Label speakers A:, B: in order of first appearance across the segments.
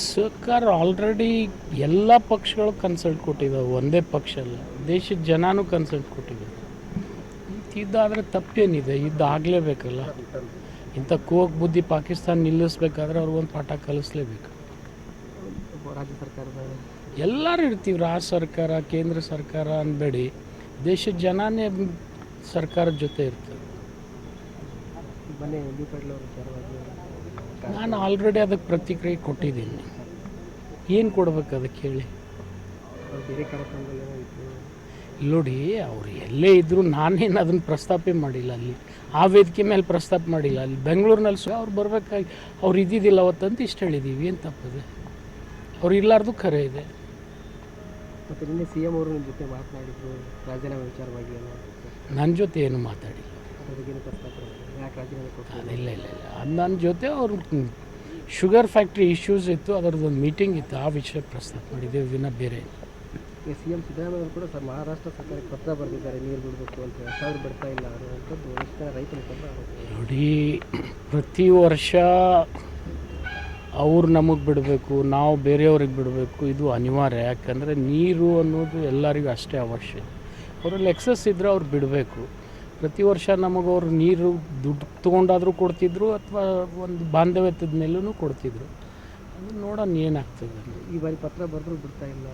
A: ಸರ್ಕಾರ ಆಲ್ರೆಡಿ ಎಲ್ಲ ಪಕ್ಷಗಳು ಕನ್ಸಲ್ಟ್ ಕೊಟ್ಟಿದ್ದಾವೆ. ಒಂದೇ ಪಕ್ಷ ಅಲ್ಲ ದೇಶದ ಜನನೂ ಕನ್ಸಲ್ಟ್ ಕೊಟ್ಟಿದ್ದಾರೆ. ಇದಾದರೆ ತಪ್ಪೇನಿದೆ ಇದ್ದಾಗಲೇಬೇಕಲ್ಲ ಆಗಲೇಬೇಕಲ್ಲ. ಇಂಥ ಕೋಕ್ ಬುದ್ಧಿ ಪಾಕಿಸ್ತಾನ ನಿಲ್ಲಿಸ್ಬೇಕಾದ್ರೆ ಅವ್ರಿಗೊಂದು ಪಾಠ ಕಲಿಸ್ಲೇಬೇಕು.
B: ರಾಜ್ಯ ಸರ್ಕಾರದ
A: ಎಲ್ಲರೂ ಇರ್ತೀವಿ ರಾಜ್ಯ ಸರ್ಕಾರ ಕೇಂದ್ರ ಸರ್ಕಾರ ಅನ್ಬೇಡಿ ದೇಶದ ಜನನೇ ಸರ್ಕಾರದ ಜೊತೆ ಇರ್ತದೆ ನಾನು ಆಲ್ರೆಡಿ ಅದಕ್ಕೆ ಪ್ರತಿಕ್ರಿಯೆ ಕೊಟ್ಟಿದ್ದೀನಿ. ಏನು ಕೊಡ್ಬೇಕು ಅದಕ್ಕೆ ಹೇಳಿ? ನೋಡಿ ಅವ್ರು ಎಲ್ಲೇ ಇದ್ದರೂ ನಾನೇನು ಅದನ್ನು ಪ್ರಸ್ತಾಪ ಮಾಡಿಲ್ಲ ಅಲ್ಲಿ. ಆ ವೇದಿಕೆ ಮೇಲೆ ಪ್ರಸ್ತಾಪ ಮಾಡಿಲ್ಲ. ಅಲ್ಲಿ ಬೆಂಗಳೂರಿನಲ್ಲಿ ಸಹ ಅವ್ರು ಬರಬೇಕಾಗಿ ಅವ್ರು ಇದ್ದಿದ್ದಿಲ್ಲ ಅವತ್ತಂತ ಇಷ್ಟು ಹೇಳಿದ್ದೀವಿ ಏನು ತಪ್ಪದೆ? ಅವ್ರು ಇಲ್ಲಾರ್ದು ಖರೆ ಇದೆ.
B: ಮತ್ತು ನಿನ್ನೆ ಸಿ ಎಂ ಅವರು ನಿಮ್ಮ ಜೊತೆ ಮಾತನಾಡಿದ್ರು. ರಾಜೀನಾಮೆ ವಿಚಾರವಾಗಿ
A: ನನ್ನ ಜೊತೆ ಏನು ಮಾತಾಡಿಲ್ಲ. ಇಲ್ಲ ಇಲ್ಲ ಅದು ನನ್ನ ಜೊತೆ ಅವರು ಶುಗರ್ ಫ್ಯಾಕ್ಟ್ರಿ ಇಶ್ಯೂಸ್ ಇತ್ತು ಅದರದ್ದೊಂದು ಮೀಟಿಂಗ್ ಇತ್ತು. ಆ ವಿಷಯ ಪ್ರಸ್ತಾಪ ಮಾಡಿದ್ದೆ ವಿನ ಬೇರೆ
B: ಸಿ ಎಂ ಸಿದ್ದರಾಮಯ್ಯ ಕೂಡ ಸರ್ ಮಹಾರಾಷ್ಟ್ರ ಸರ್ಕಾರಕ್ಕೆ ಪತ್ರ ಬರೆದಿದ್ದಾರೆ ನೀರು ಬಿಡಬೇಕು ಅಂತ ಸಾವಿರ ಬಿಡ್ತಾ ಇಲ್ಲ ಅನ್ನುವಂಥದ್ದು ಎಷ್ಟು ಜನ ರೈತ ಮುಖಂಡರು
A: ನೋಡಿ ಪ್ರತಿ ವರ್ಷ ಅವ್ರು ನಮಗೆ ಬಿಡಬೇಕು ನಾವು ಬೇರೆಯವ್ರಿಗೆ ಬಿಡಬೇಕು ಇದು ಅನಿವಾರ್ಯ. ಯಾಕಂದರೆ ನೀರು ಅನ್ನೋದು ಎಲ್ಲರಿಗೂ ಅಷ್ಟೇ ಅವಶ್ಯ. ಅವರಲ್ಲಿ ಎಕ್ಸಸ್ ಇದ್ದರೆ ಅವ್ರು ಬಿಡಬೇಕು. ಪ್ರತಿ ವರ್ಷ ನಮಗೆ ಅವರು ನೀರು ದುಡ್ಡು ತೊಗೊಂಡಾದರೂ ಕೊಡ್ತಿದ್ರು ಅಥವಾ ಒಂದು ಬಾಂಧವ್ಯದ ಮೇಲೂ ಕೊಡ್ತಿದ್ರು. ಅದು ನೋಡೋಣ ಏನಾಗ್ತದೆ
B: ಈ ಬಾರಿ ಪತ್ರ ಬರೆದ್ರು ಬಿಡ್ತಾ ಇಲ್ಲ.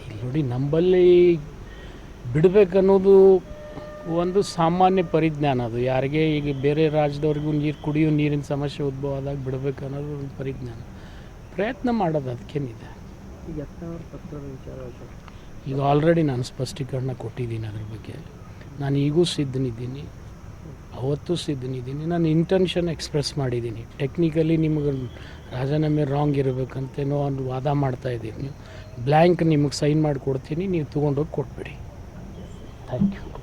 A: ಇಲ್ಲಿ ನೋಡಿ ನಂಬಲ್ಲಿ ಬಿಡಬೇಕನ್ನೋದು ಒಂದು ಸಾಮಾನ್ಯ ಪರಿಜ್ಞಾನ ಅದು. ಯಾರಿಗೆ ಈಗ ಬೇರೆ ರಾಜ್ಯದವ್ರಿಗೂ ನೀರು ಕುಡಿಯೋ ನೀರಿನ ಸಮಸ್ಯೆ ಉದ್ಭವ ಆದಾಗ ಬಿಡಬೇಕು ಅನ್ನೋದು ಒಂದು ಪರಿಜ್ಞಾನ. ಪ್ರಯತ್ನ ಮಾಡೋದು ಅದಕ್ಕೇನಿದೆ.
B: ಈಗ ಪತ್ರದ ವಿಚಾರ
A: ಈಗ ಆಲ್ರೆಡಿ ನಾನು ಸ್ಪಷ್ಟೀಕರಣ ಕೊಟ್ಟಿದ್ದೀನಿ ಅದ್ರ ಬಗ್ಗೆ. ನಾನು ಈಗೂ ಸಿದ್ಧನಿದ್ದೀನಿ, ಅವತ್ತು ಸಿದ್ಧನಿದ್ದೀನಿ, ನಾನು ಇಂಟೆನ್ಷನ್ ಎಕ್ಸ್ಪ್ರೆಸ್ ಮಾಡಿದ್ದೀನಿ. ಟೆಕ್ನಿಕಲಿ ನಿಮಗೆ ರಾಜೀನಾಮೆ ರಾಂಗ್ ಇರಬೇಕಂತೇನೋ ಒಂದು ವಾದ ಮಾಡ್ತಾ ಇದ್ದೀನಿ. ಬ್ಲ್ಯಾಂಕ್ ನಿಮಗೆ ಸೈನ್ ಮಾಡಿ ಕೊಡ್ತೀನಿ ನೀವು ತೊಗೊಂಡೋಗಿ ಕೊಟ್ಬಿಡಿ. Thank you